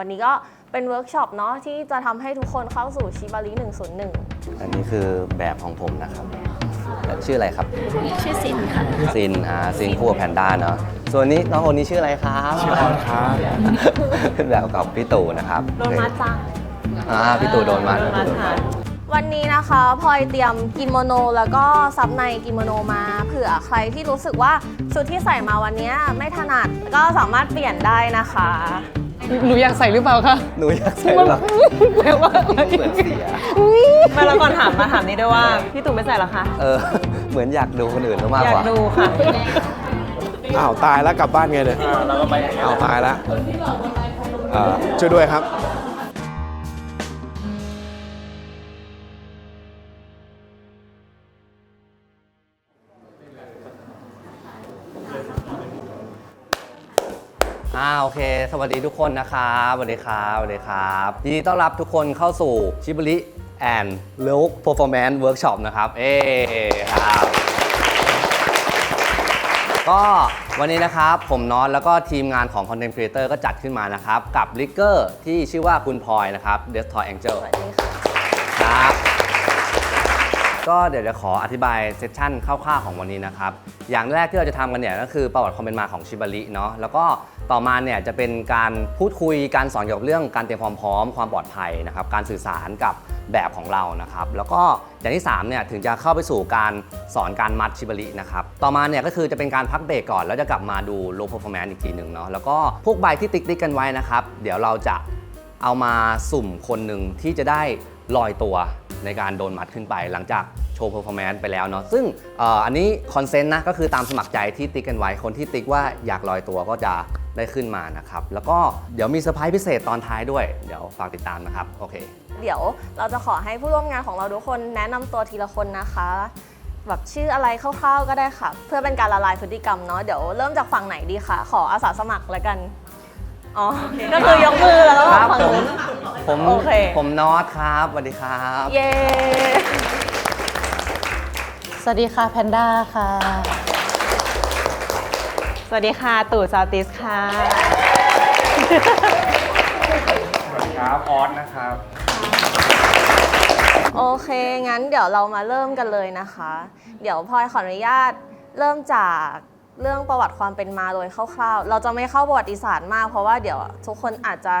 วันนี้ก็เป็นเวิร์กช็อปเนาะที่จะทำให้ทุกคนเข้าสู่ชิบาริ101 อันนี้คือแบบของผมนะครับชื่ออะไรครับ ชื่อซินค่ะ ซิน อ่า ซินคู่กับแพนด้าเนาะ ส่วนนี้น้องคนนี้ชื่ออะไรครับชื่อออนครับ เป็นแบบกับพี่ตู่นะครับโดนมัดจ้าอ่า พี่ตู่โดนมัด วันนี้นะคะพลอยเตรียมกิโมโน แล้วก็ซับในกิโมโนมาเผื่อใครที่รู้สึกว่าชุดที่ใส่มาวันนี้ไม่ถนัดก็สามารถเปลี่ยนได้นะคะ หนูอยากใส่หรือเปล่าคะหนูอยากใส่หรอแปลว่าอะไรเหมือนเสียมาแล้วก่อนถามมาถามนี้ด้วยว่า พี่ตู่ไม่ใส่เหรอคะ เออ เหมือนอยากดูคนอื่นมากอยากกว่าดูค่ะ อ้าวตายแล้วกลับบ้านไงเนี่ยอ้าวตายแล้วเอ่อช่วยด้วยครับ โอเค สวัสดีทุกคนนะครับสวัสดีครับสวัสดีครับยินดีต้อนรับทุกคนเข้าสู่ชิบ r ิแอนด์ลุคเพอร์ฟอร์แมนซ์เวิร์กช็อปนะครับ เอ้ครับก็วันนี้นะครับ ผมนอตแล้วก็ทีมงานของ Content Creator ก็จัดขึ้นมานะครับ กับลิกเกอร์ที่ชื่อว่าคุณพลอยนะครับ Desktop Angel สวัสดีค่ะ ก็เดี๋ยวจะขออธิบายเซสชั่นคร่าวๆของวันนี้นะครับ อย่างแรกที่เราจะทำกันเนี่ยก็คือประวัติความเป็นมาของชิบาริเนาะแล้วก็ต่อมาเนี่ยจะเป็นการพูดคุยการสอนเกี่ยวกับเรื่องการเตรียมความพร้อมความปลอดภัยนะครับการสื่อสารกับแบบของเรานะครับ แล้วก็อย่างที่3เนี่ยถึงจะเข้าไปสู่การสอนการมัดชิบารินะครับ ต่อมาเนี่ยก็คือจะเป็นการพักเบรกก่อน แล้วจะกลับมาดู low performance อีกทีหนึ่งเนาะแล้วก็พวกใบที่ติ๊กๆกันไว้นะครับ เดี๋ยวเราจะเอามาสุ่มคนหนึ่งที่จะได้ลอยตัว ในการโดนมัดขึ้นไป หลังจากโชว์เพอร์ฟอร์แมนซ์ไปแล้วเนาะซึ่งอ,อ,อันนี้คอนเซนต์นะก็คือตามสมัครใจที่ติ๊กกันไว้คนที่ติ๊กว่าอยากลอยตัวก็จะได้ขึ้นมานะครับ แล้วก็เดี๋ยวมีเซอร์ไพรส์พิเศษตอนท้ายด้วย เดี๋ยวฝากติดตามนะครับ โอเค เดี๋ยวเราจะขอให้ผู้ร่วมงานของเราทุกคนแนะนำตัวทีละคนนะคะแบบชื่ออะไรคร่าวๆก็ได้ค่ะ เพื่อเป็นการละลายพฤติกรรมเนาะเดี๋ยวเริ่มจากฝั่งไหนดีคะขออาสาสมัครแล้วกัน อ๋อ ก็คือยกมือแล้วก็ครับฝั่งผมนู้น ผมโอเค ผมนอตครับสวัสดีครับ เย้ สวัสดีค่ะแพนด้าค่ะ สวัสดีค่ะ ตู่ซาวติสค่ะ ครับออสนะครับ โอเค งั้นเดี๋ยวเรามาเริ่มกันเลยนะคะ เดี๋ยวพลอยขออนุญาตเริ่มจาก เรื่องประวัติความเป็นมาโดยคร่าวๆ เราจะไม่เข้าประวัติศาสตร์มากเพราะว่าเดี๋ยวทุกคนอาจจะ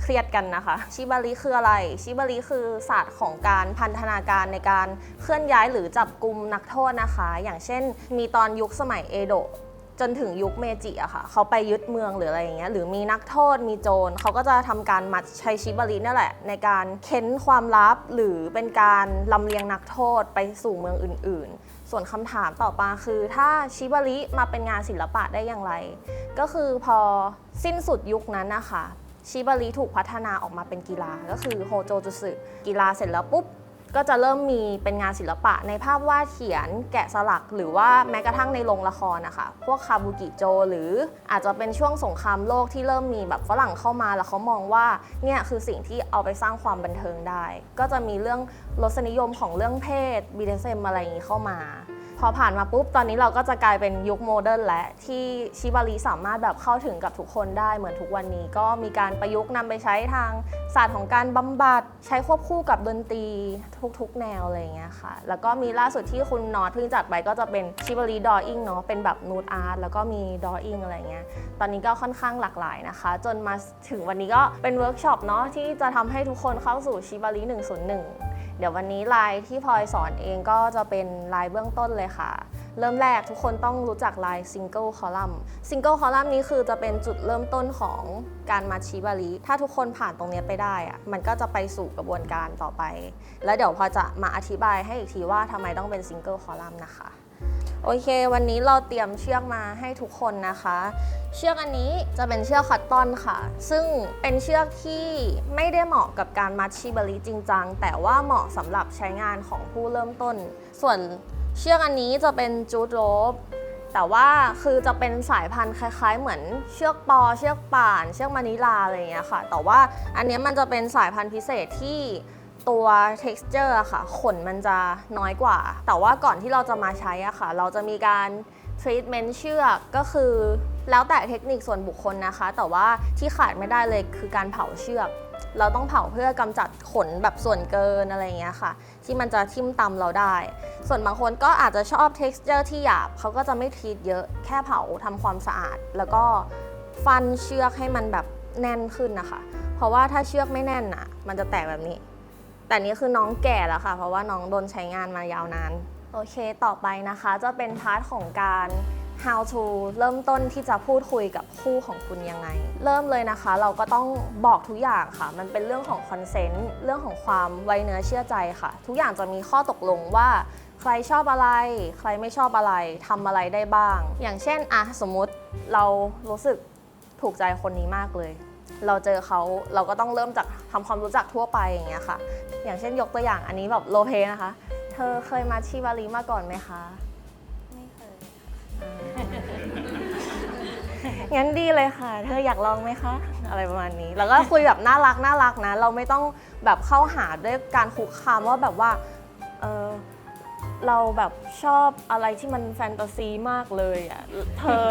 เครียดกันนะคะ ชิบาริคืออะไร ชิบาริคือศาสตร์ของการพันธนาการในการเคลื่อนย้ายหรือจับกลุ่มนักโทษนะคะ อย่างเช่น มีตอนยุคสมัยเอโดะจนถึงยุคเมจิอะค่ะ เขาไปยึดเมืองหรืออะไรอย่างเงี้ย หรือมีนักโทษ มีโจร เขาก็จะทำการมัดใช้ชิบารีนั่นแหละ ในการเค้นความลับหรือเป็นการลำเลียงนักโทษไปสู่เมืองอื่นๆ ส่วนคำถามต่อมาคือถ้าชิบาริมาเป็นงานศิลปะได้อย่างไร ก็คือพอสิ้นสุดยุคนั้นนะคะชิบาริถูกพัฒนาออกมาเป็นกีฬาก็คือโฮโจจุสึกีฬาเสร็จแล้วปุ๊บ ก็จะเริ่มมีเป็นงานศิลปะในภาพวาดเขียนแกะสลัก หรือว่าแม้กระทั่งในโรงละครนะคะพวกคาบุกิโจ หรืออาจจะเป็นช่วงสงครามโลกที่เริ่มมีแบบฝรั่งเข้ามาแล้วเขามองว่าเนี่ยคือสิ่งที่เอาไปสร้างความบันเทิงได้ ก็จะมีเรื่องรสนิยมของเรื่องเพศบีเดเซมอะไรอย่างนี้เข้ามา พอผ่านมาปุ๊บ ตอนนี้เราก็จะกลายเป็นยุคโมเดิร์นและที่ชิบาริสามารถแบบเข้าถึงกับทุกคนได้เหมือนทุกวันนี้ ก็มีการประยุกต์นำไปใช้ทางศาสตร์ของการบำบัดใช้ควบคู่กับดนตรีทุกๆ แนวอะไรอย่างเงี้ยค่ะ แล้วก็มีล่าสุดที่คุณนอตเพิ่งจัดไปก็จะเป็นชิบาริดออิงเนาะเป็นแบบนูดอาร์ตแล้วก็มีดออิงอะไรเงี้ยตอนนี้ก็ค่อนข้างหลากหลายนะคะ จนมาถึงวันนี้ก็เป็นเวิร์กช็อปเนาะที่จะทำให้ทุกคนเข้าสู่ชิบาริ101 เดี๋ยววันนี้ลายที่พลอยสอนเองก็จะเป็นลายเบื้องต้นเลยค่ะ เริ่มแรกทุกคนต้องรู้จักลายซิงเกิลคอลัมน์ซิงเกิลคอลัมน์นี้คือจะเป็นจุดเริ่มต้นของการมาชิบาริถ้าทุกคนผ่านตรงนี้ไปได้อะมันก็จะไปสู่กระบวนการต่อไป แล้วเดี๋ยวพอจะมาอธิบายให้อีกทีว่าทำไมต้องเป็นซิงเกิลคอลัมน์นะคะ โอเค วันนี้เราเตรียมเชือกมาให้ทุกคนนะคะ เชือกอันนี้จะเป็นเชือกคัตตอนค่ะ ซึ่งเป็นเชือกที่ไม่ได้เหมาะกับการมัดชิบาริจริงจัง แต่ว่าเหมาะสำหรับใช้งานของผู้เริ่มต้น ส่วนเชือกอันนี้จะเป็นจูดโรบแต่ว่าคือจะเป็นสายพันธุ์คล้าย ๆ เหมือนเชือกปอ เชือกป่าน เชือกมานิลาอะไรอย่างเงี้ยค่ะ แต่ว่าอันนี้มันจะเป็นสายพันธุ์พิเศษที่ ตัว texture อะค่ะขนมันจะน้อยกว่า แต่ว่าก่อนที่เราจะมาใช้อะค่ะ เราจะมีการทรีทเมนต์เชือกก็คือแล้วแต่เทคนิคส่วนบุคคลนะคะ แต่ว่าที่ขาดไม่ได้เลยคือการเผาเชือก เราต้องเผาเพื่อกำจัดขนแบบส่วนเกินอะไรเงี้ยค่ะ ที่มันจะทิ่มตำเราได้ ส่วนบางคนก็อาจจะชอบ t e x t อร์ที่หยาบเขาก็จะไม่ทรีตเยอะแค่เผาทำความสะอาด แล้วก็ฟันเชือกให้มันแบบแน่นขึ้นนะคะ เพราะว่าถ้าเชือกไม่แน่นอะ มันจะแตกแบบนี้ แต่นี่คือน้องแก่แล้วค่ะ เพราะว่าน้องโดนใช้งานมายาวนาน โอเคต่อไปนะคะจะเป็นพาร์ทของการ how to เริ่มต้นที่จะพูดคุยกับคู่ของคุณยังไง เริ่มเลยนะคะ เราก็ต้องบอกทุกอย่างค่ะ มันเป็นเรื่องของคอนเซนต์เรื่องของความไว้เนื้อเชื่อใจค่ะ ทุกอย่างจะมีข้อตกลงว่า ใครชอบอะไร ใครไม่ชอบอะไรทำอะไรได้บ้าง อย่างเช่นอะสมมุติเรารู้สึกถูกใจคนนี้มากเลย เราเจอเขาเราก็ต้องเริ่มจากทำความรู้จักทั่วไปอย่างเงี้ยค่ะ อย่างเช่นยกตัวอย่างอันนี้แบบโลเพนะคะ เธอเคยมาชิบารีมาก่อนไหมคะ ไม่เคย งั้นดีเลยค่ะ เธออยากลองไหมคะ อะไรประมาณนี้ แล้วก็คุยแบบน่ารักน่ารักนะ เราไม่ต้องแบบเข้าหาด้วยการคุกคามว่าแบบว่า เออ เราแบบชอบอะไรที่มันแฟนตาซีมากเลยอะ เธอ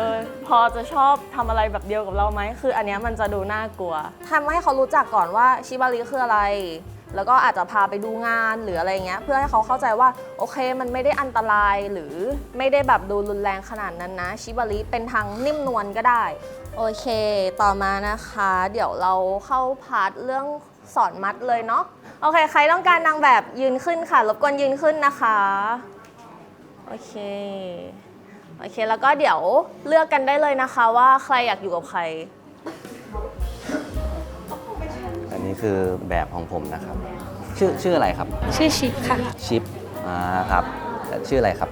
พอจะชอบทำอะไรแบบเดียวกับเราไหม คืออันเนี้ยมันจะดูน่ากลัว ทำให้เขารู้จักก่อนว่าชิบาริคืออะไร แล้วก็อาจจะพาไปดูงานหรืออะไรเงี้ย เพื่อให้เขาเข้าใจว่าโอเคมันไม่ได้อันตรายหรือไม่ได้แบบดูรุนแรงขนาดนั้นนะ ชิบาริเป็นทางนิ่มนวลก็ได้ โอเค ต่อมานะคะ เดี๋ยวเราเข้าพาร์ทเรื่อง สอนมัดเลยเนาะโอเค ใครต้องการนางแบบยืนขึ้นค่ะ รบกวนยืนขึ้นนะคะ โอเค โอเค แล้วก็เดี๋ยวเลือกกันได้เลยนะคะว่าใครอยากอยู่กับใคร อันนี้คือแบบของผมนะครับ ชื่อชื่ออะไรครับ ชื่อชิปค่ะ ชิปอ่าครับแล้วชื่ออะไรครับ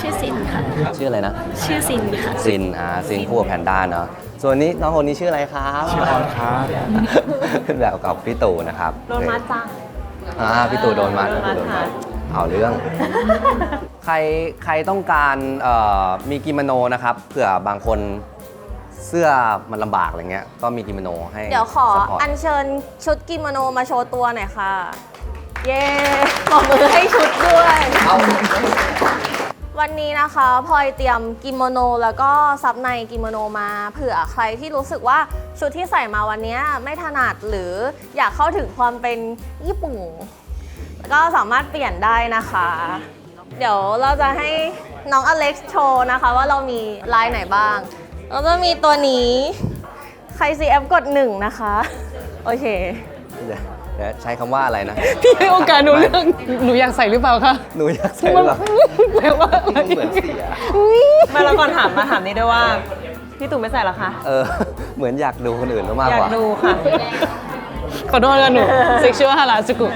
ชื่อสินค่ะ ชื่ออะไรนะ ชื่อสินค่ะ ซินอ่าซินคู่กับแพนด้าเนาะ ส่วนนี้น้องคนนี้ชื่ออะไรครับชื่อออนครับเป็นแบบกับพี่ตู่นะครับโดนมัดจ้ะอ่าพี่ตู่โดนมัดโดนมัดพี่ตู่โดนมัดค่ะเอาเรื่อง ใครใครต้องการเอ่อมีกิโมโนนะครับเผื่อบางคนเสื้อมันลำบากอะไรเงี้ย ก็มีกิโมโนให้ เดี๋ยวขอซัพพร์ตอัญเชิญชุดกิโมโนมาโชว์ตัวหน่อยค่ะ เย้ปรบมือให้ชุดด้วยเอา วันนี้นะคะพลอยเตรียมกิโมโน แล้วก็ซับในกิโมโนมาเผื่อใครที่รู้สึกว่าชุดที่ใส่มาวันนี้ไม่ถนัดหรืออยากเข้าถึงความเป็นญี่ปุ่นก็สามารถเปลี่ยนได้นะคะ เดี๋ยวเราจะให้น้องอเล็กซ์โชว์นะคะ ว่าเรามีลายไหนบ้าง เราจะมีตัวนี้ใคร CF กดหนึ่งนะคะ โอเค เดี๋ยวเดี๋ยวใช้คำว่าอะไรนะพี่ให้โอกาสหนูเรื่องหนูอยากใส่หรือเปล่าคะหนูอยากใส่หรือเปล่าแปลว่าอะไรเหมือนเสียมาแล้วก่อนถามมาถามนี้ด้วยว่าพี่ตู่ไม่ใส่เหรอคะเออเหมือนอยากดูคนอื่นมากอยากกว่า ดูค่ะ ขอโทษกันหนู เซ็กชวลฮาราสกุ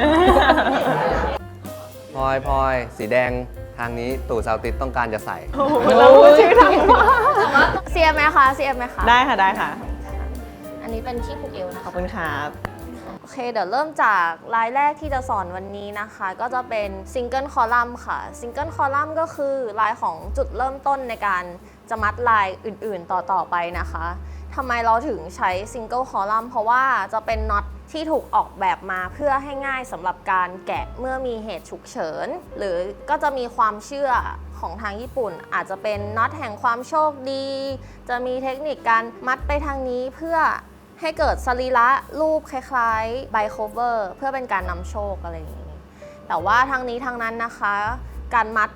พลอยพลอยสีแดงทางนี้ตู่ซาวติสต้องการจะใส่ เราพูดชื่อทางว่า CF ไหมคะ CF ไหมคะ ได้ค่ะได้ค่ะ อันนี้เป็นที่ผูกเอวนะขคะอบคุณครับโอ เคเดี๋ยวเริ่มจากลายแรกที่จะสอนวันนี้นะคะ ก็จะเป็นซิงเกิลคอลัมน์ค่ะซิงเกิลคอลัมน์ก็คือลายของจุดเริ่มต้นในการจะมัดลายอื่นๆต่อๆไปนะคะทำไมเราถึงใช้ซิงเกิลคอลัมน์เพราะว่าจะเป็นน็อตที่ถูกออกแบบมาเพื่อให้ง่ายสำหรับการแกะเมื่อมีเหตุฉุกเฉิน หรือก็จะมีความเชื่อของทางญี่ปุ่น อาจจะเป็นน็อตแห่งความโชคดี จะมีเทคนิคการมัดไปทางนี้เพื่อ ให้เกิดสรีระรูปคล้ายๆไบโคเวอร์เพื่อเป็นการนำโชคอะไรอย่างนี้ แต่ว่าทางนี้ทางนั้นนะคะ การมัด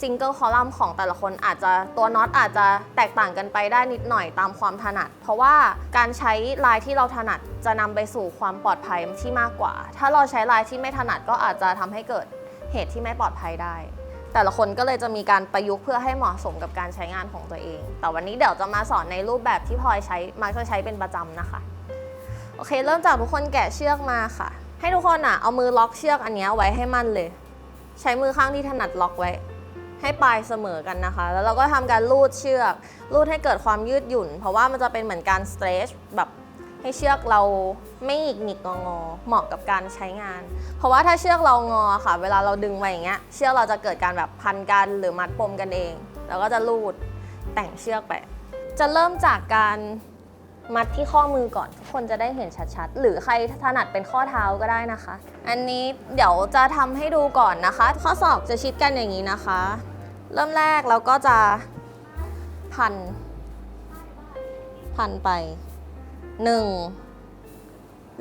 ซิงเกิลคอลัมน์ของแต่ละคนอาจจะตัวน็อตอาจจะแตกต่างกันไปได้นิดหน่อยตามความถนัด เพราะว่าการใช้ลายที่เราถนัดจะนำไปสู่ความปลอดภัยที่มากกว่า ถ้าเราใช้ลายที่ไม่ถนัดก็อาจจะทำให้เกิดเหตุที่ไม่ปลอดภัยได้ แต่ละคนก็เลยจะมีการประยุกต์เพื่อให้เหมาะสมกับการใช้งานของตัวเอง แต่วันนี้เดี๋ยวจะมาสอนในรูปแบบที่พลอยใช้มักจะใช้เป็นประจำนะคะ โอเค เริ่มจากทุกคนแกะเชือกมาค่ะ ให้ทุกคนอะเอามือล็อกเชือกอันนี้ไว้ให้มั่นเลย ใช้มือข้างที่ถนัดล็อกไว้ ให้ปลายเสมอกันนะคะ แล้วเราก็ทำการลูดเชือก ลูดให้เกิดความยืดหยุ่น เพราะว่ามันจะเป็นเหมือนการ stretch แบบ ให้เชือกเราไม่หงิกหงิกงองอเหมาะกับการใช้งาน เพราะว่าถ้าเชือกเรางอค่ะ เวลาเราดึงไว้อย่างเงี้ย เชือกเราจะเกิดการแบบพันกันหรือมัดปมกันเอง แล้วก็จะลูดแต่งเชือกไป จะเริ่มจากการมัดที่ข้อมือก่อนทุกคนจะได้เห็นชัดๆ หรือใครถนัดเป็นข้อเท้าก็ได้นะคะ อันนี้เดี๋ยวจะทำให้ดูก่อนนะคะ ข้อศอกจะชิดกันอย่างนี้นะคะ เริ่มแรกเราก็จะพัน พันไป หนึ่ง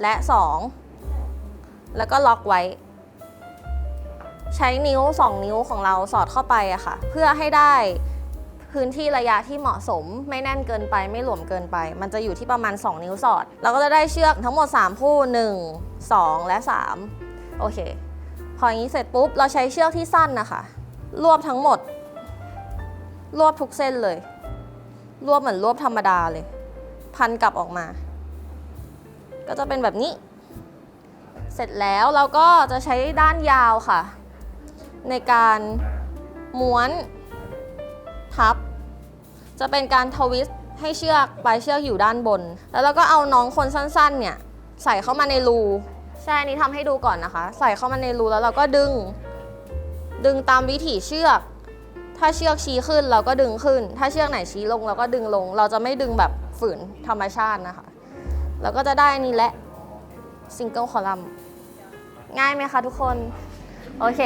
และสองแล้วก็ล็อกไว้ ใช้นิ้ว 2 นิ้วของเราสอดเข้าไปอะค่ะ เพื่อให้ได้พื้นที่ระยะที่เหมาะสม ไม่แน่นเกินไปไม่หลวมเกินไป มันจะอยู่ที่ประมาณ 2 นิ้วสอด เราก็จะได้เชือกทั้งหมด 3 คู่ 1 2 และ 3 โอเค พออย่างนี้เสร็จปุ๊บ เราใช้เชือกที่สั้นนะคะ รวบทั้งหมด รวบทุกเส้นเลย รวบเหมือนรวบธรรมดาเลย พันกลับออกมา ก็จะเป็นแบบนี้ เสร็จแล้วเราก็จะใช้ด้านยาวค่ะ ในการม้วนทับ จะเป็นการทวิสต์ให้เชือกปลายเชือกอยู่ด้านบน แล้วเราก็เอาน้องคนสั้นๆเนี่ยใส่เข้ามาในรูใช่อันนี้ทำให้ดูก่อนนะคะ ใส่เข้ามาในรูแล้วเราก็ดึง ดึงตามวิถีเชือก ถ้าเชือกชี้ขึ้นเราก็ดึงขึ้น ถ้าเชือกไหนชี้ลงเราก็ดึงลง เราจะไม่ดึงแบบฝืนธรรมชาตินะคะ เราก็จะได้อันนี้แหละซิงเกิลคอลัมน์ง่ายไหมคะทุกคน โอเค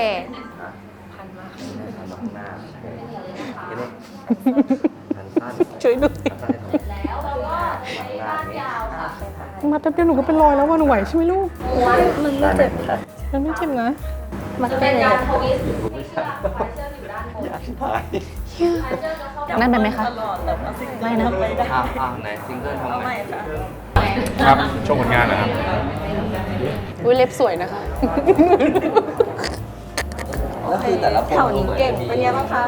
ช่วยดูสิมาแป๊บเดียวหนูก็เป็นรอยแล้วว่าหนูไหวใช่ไหมลูกมันไม่เจ็บค่ะมันไม่เจ็บนะมันได้เลยนั่นเป็นไหมคะ ไม่นะอ้าวอ้าวไหนซิงเกิลทำไง ครับโชว์ผลงานนะครับ อุ้ยเล็บสวยนะคะแถวนี้เก่งเป็นไงบ้างคะ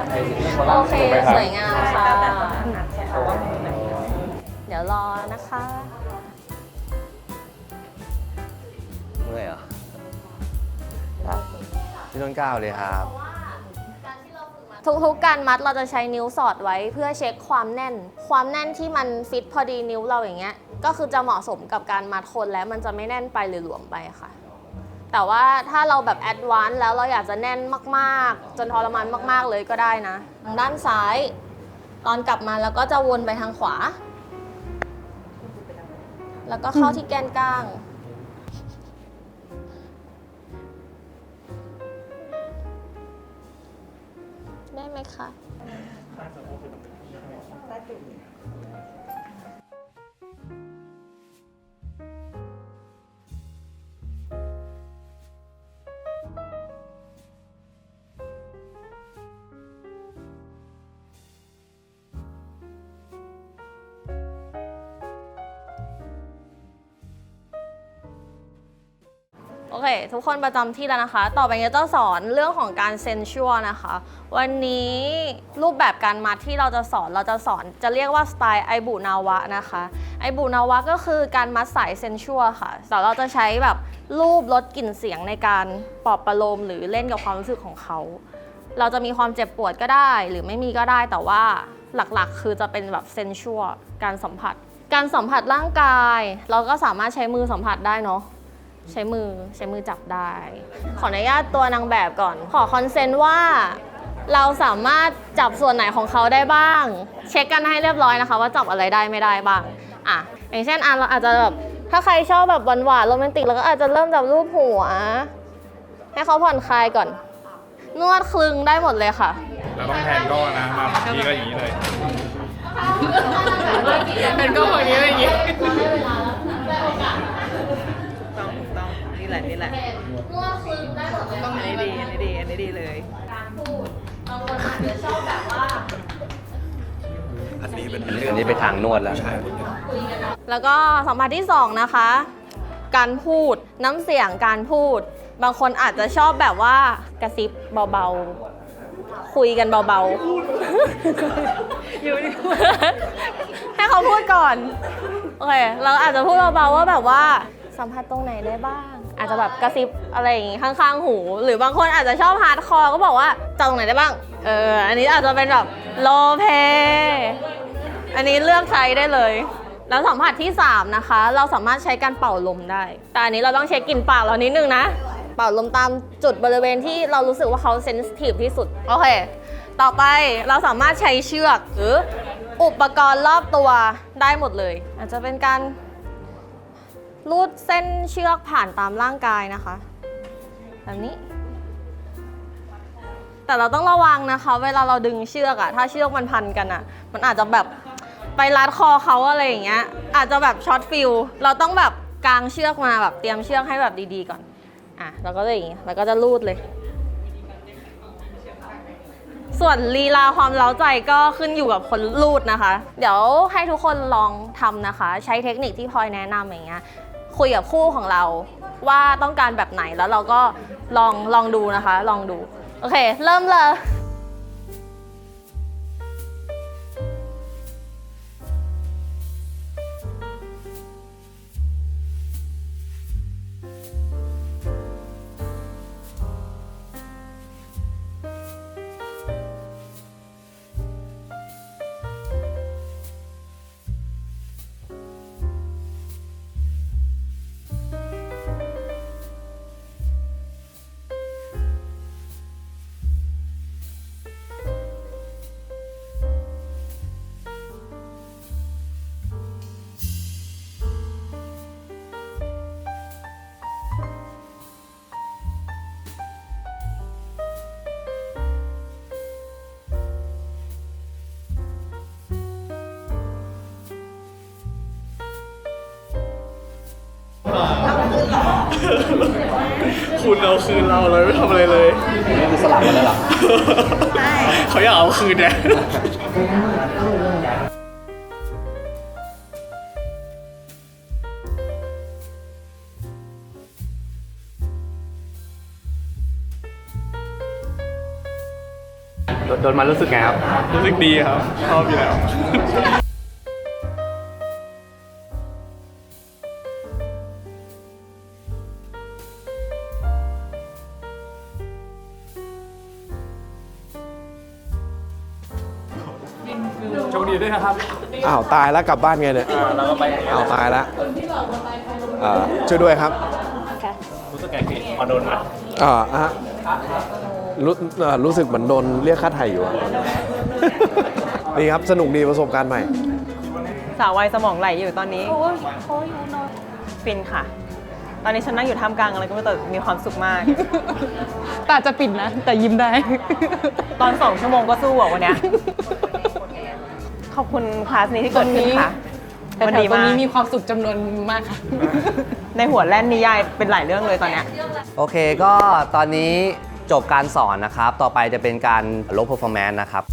โอเค สวยงามค่ะ เดี๋ยวรอนะคะ เมื่อยเหรอครับพี่ต้นกล้าวเลยครับ ทุกๆ การมัดเราจะใช้นิ้วสอดไว้เพื่อเช็คความแน่น ความแน่นที่มันฟิตพอดีนิ้วเราอย่างเงี้ย ก็คือจะเหมาะสมกับการมัดคนแล้วมันจะไม่แน่นไปหรือหลวมไปค่ะ แต่ว่าถ้าเราแบบแอดวานซ์แล้วเราอยากจะแน่นมากๆ จนทรมานมากๆเลยก็ได้นะ ทางด้านซ้าย ตอนกลับมาแล้วก็จะวนไปทางขวา แล้วก็เข้าที่แกนกลาง ได้ไหมคะ เค ทุกคนประจำที่แล้วนะคะ ต่อไปนี้จะสอนเรื่องของการเซนชัวนะคะ วันนี้รูปแบบการมัดที่เราจะสอนเราจะสอนจะเรียกว่าสไตล์ไอบุนาวะนะคะ ไอบุนาวะก็คือการมัดสายเซนชัวค่ะแต่เราจะใช้แบบรูปลดกลิ่นเสียงในการปลอบประโลมหรือเล่นกับความรู้สึกของเขา เราจะมีความเจ็บปวดก็ได้ หรือไม่มีก็ได้แต่ว่าหลักๆ คือจะเป็นแบบเซนชัวการสัมผัส การสัมผัสร่างกาย เราก็สามารถใช้มือสัมผัสได้เนาะ ใช้มือใช้มือจับได้ ขออนุญาตตัวนางแบบก่อน ขอคอนเซนต์ว่า เราสามารถจับส่วนไหนของเขาได้บ้าง เช็คกันให้เรียบร้อยนะคะ ว่าจับอะไรได้ไม่ได้บ้างอะอย่างเช่นอะเราอาจจะแบบถ้าใครชอบแบบหวานๆโรแมนติกเราก็อาจจะเริ่มจากรูปหัว ให้เขาผ่อนคลายก่อน นวดคลึงได้หมดเลยค่ะแล้วต้องแทนก็นะมาทีก็อย่างนี้เลยเป็นก็อย่างนี้อย่างนี้ต้องนี่แหละนี่แหละ นวดคลึ งได้หมดเลยอันนี้ดีอันนี้ดีอันนี้ดีเลยการพูดบางคนอาจจะชอบแบบว่าอันนี้เป็นอันนี้ไปทางนวดแล้วแล้วก็สัมผัสที่2นะคะ การพูดน้ำเสียงการพูด บางคนอาจจะชอบแบบว่ากระซิบเบาๆ คุยกันเบาๆ อยู่ให้เขาพูดก่อน โอเค เราอาจจะพูดเบาๆว่าแบบว่าสัมผัสตรงไหนได้บ้าง อาจจะแบบกระซิบอะไรอย่างงี้ข้างๆหู หรือบางคนอาจจะชอบฮาร์ดคอร์ก็บอกว่าจับตรงไหนได้บ้าง เออ อันนี้อาจจะเป็นแบบโลเพอันนี้เลือกใช้ได้เลย แล้วสัมผัสที่ 3 นะคะ เราสามารถใช้การเป่าลมได้ แต่อันนี้เราต้องเช็คกลิ่นปากเรานิดนึงนะ เป่าลมตามจุดบริเวณที่เรารู้สึกว่าเขาเซนซิทีฟที่สุด โอเค ต่อไปเราสามารถใช้เชือกหรืออุปกรณ์รอบตัวได้หมดเลย อาจจะเป็นการ ลูดเส้นเชือกผ่านตามร่างกายนะคะ แบบนี้ แต่เราต้องระวังนะคะ เวลาเราดึงเชือกอะถ้าเชือกมันพันกันอะมันอาจจะแบบไปรัดคอเขาอะไรอย่างเงี้ย อาจจะแบบช็อตฟิลเราต้องแบบกางเชือกมาแบบเตรียมเชือกให้แบบดีๆก่อนอะเราก็จะอย่างงี้แล้วก็จะลูดเลย ส่วนลีลาความเล้าใจก็ขึ้นอยู่กับคนรูดนะคะ เดี๋ยวให้ทุกคนลองทำนะคะ ใช้เทคนิคที่พลอยแนะนำอย่างเงี้ย คุยกับคู่ของเราว่าต้องการแบบไหนแล้วเราก็ลองลองดูนะคะ ลองดู โอเค เริ่มเลย คุณเอาคืนเราเลยไม่ทำอะไรเลย นี่คือสลับกันแล้วหรอ เขาอยากเอาคืนเนี่ย โดนมารู้สึกไงครับ รู้สึกดีครับ ชอบอยู่แล้วาวตายแล้วกลับบ้านไงเนี่ยเราก็ไปอ้าวตายแล้วเอ่อช่วยด้วยครับรู้สึกไงพี่พอโดนมาเอ่อฮะรู้เอ่อรู้สึกเหมือนโดนเรียกค่าไถ่อยู่อะ นี่ครับสนุกดีประสบการณ์ใหม่ สาววัยสมองไหลอยู่ตอนนี้ฟินค่ะ ตอนนี้ฉันนั่งอยู่ท่ามกลางอะไรก็ไม่รู้แต่มีความสุขมาก ตาจะปิดนะ แต่ยิ้มได้ ตอนสองชั่วโมงก็สู้อะวันเนี้ย ขอบคุณคลาสนี้ที่เกิดขึ้นค่ะแต่มันแถดีวตรงมากนี้มีความสุขจำนวนมากค่ะ ในหัวแล่นนิยายเป็นหลายเรื่องเลยตอนเนี้ย โอเคก็ตอนนี้จบการสอนนะครับ ต่อไปจะเป็นการลบ performance นะครับ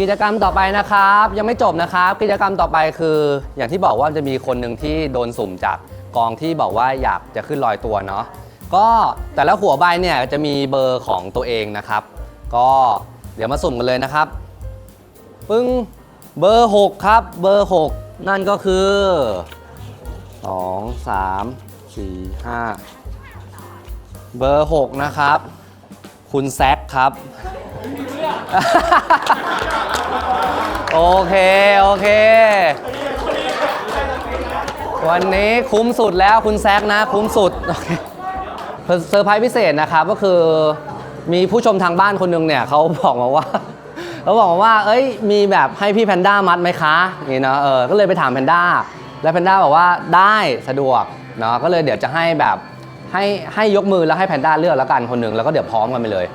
กิจกรรมต่อไปนะครับ ยังไม่จบนะครับ กิจกรรมต่อไปคือ อย่างที่บอกว่าจะมีคนหนึ่งที่โดนสุ่มจากกองที่บอกว่าอยากจะขึ้นลอยตัวเนาะก็แต่ละหัวใบเนี่ยจะมีเบอร์ของตัวเองนะครับ ก็เดี๋ยวมาสุ่มกันเลยนะครับ ปึ้งเบอร์ 6 ครับ เบอร์ 6 นั่นก็คือ 2 3 4 5 เบอร์ 6 นะครับ คุณแซคครับ โอเค โอเค วันนี้คุ้มสุดแล้วคุณแซคนะ คุ้มสุดโอเคเซอร์ไพรส์พิเศษนะครับ ก็คือมีผู้ชมทางบ้านคนหนึงเนี่ยเขาบอกมาว่าเขาบอกมาว่า เอ้ย มีแบบให้พี่แพนด้ามัดไหมคะนี่เนาะเออก็เลยไปถามแพนด้าแล้วแพนด้าบอกว่าได้สะดวกเนาะก็เลยเดี๋ยวจะให้แบบให้ให้ยกมือแล้วให้แพนด้าเลือกแล้วกันคนหนึ่งแล้วก็เดี๋ยวพร้อมกันไปเลย